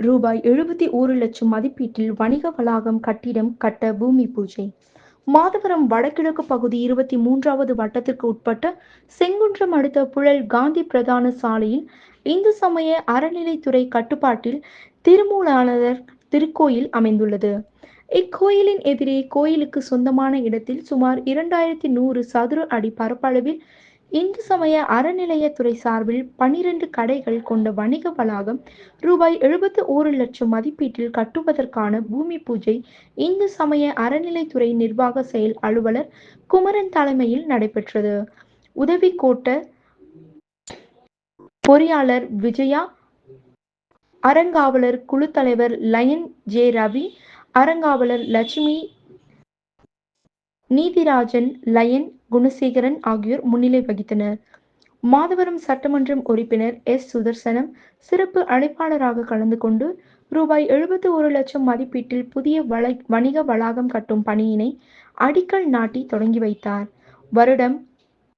ரூபாய் எழுபத்தி ஒரு லட்சம் மதிப்பீட்டில் வணிக வளாகம் கட்டிடம் கட்ட பூமி பூஜை. மாதவரம் வடகிழக்கு பகுதி இருபத்தி மூன்றாவது வட்டத்திற்கு உட்பட்ட செங்குன்றம் அடுத்த புழல் காந்தி பிரதான சாலையில் இந்து சமய அறநிலைத்துறை கட்டுப்பாட்டில் திருமூலானதர் திருக்கோயில் அமைந்துள்ளது. இக்கோயிலின் எதிரே கோயிலுக்கு சொந்தமான இடத்தில் சுமார் இரண்டாயிரத்தி நூறு சதுர அடி பரப்பளவில் இந்து சமய அறநிலையத்துறை சார்பில் பனிரெண்டு கடைகள் கொண்ட வணிக வளாகம் ரூபாய் எழுபத்து ஓரு லட்சம் மதிப்பீட்டில் கட்டுவதற்கான பூமி பூஜை இந்து சமய அறநிலைத்துறை நிர்வாக செயல் அலுவலர் குமரன் தலைமையில் நடைபெற்றது. உதவி கோட்ட பொறியாளர் விஜயா அறங்காவலர் குழு தலைவர் லயன் ஜே ரவி அறங்காவலர் லட்சுமி நீதிராஜன் லயன் குணசேகரன் ஆகியோர் முன்னிலை வகித்தனர். மாதவரம் சட்டமன்றம் உறுப்பினர் எஸ். சுதர்சனம் சிறப்பு அழைப்பாளராக கலந்து கொண்டு ரூபாய் எழுபத்தி ஒரு லட்சம் மதிப்பீட்டில் புதிய வள வணிக வளாகம் கட்டும் பணியினை அடிக்கல் நாட்டி தொடங்கி வைத்தார். வருடம்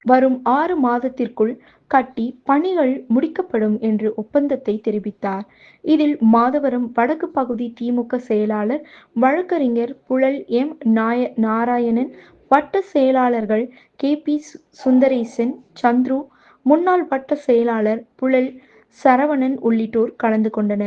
வரும் ஆறு மாதத்திற்குள் கட்டி பணிகள் முடிக்கப்படும் என்று ஒப்பந்தத்தை தெரிவித்தார். இதில் மாதவரம் வடக்கு பகுதி திமுக செயலாளர் வழக்கறிஞர் புழல் எம். நாய நாராயணன் வட்ட செயலாளர்கள் கே. பி. சுந்தரேசன் சந்துரு முன்னாள் வட்ட செயலாளர் புழல் சரவணன் உள்ளிட்டோர் கலந்து கொண்டனர்.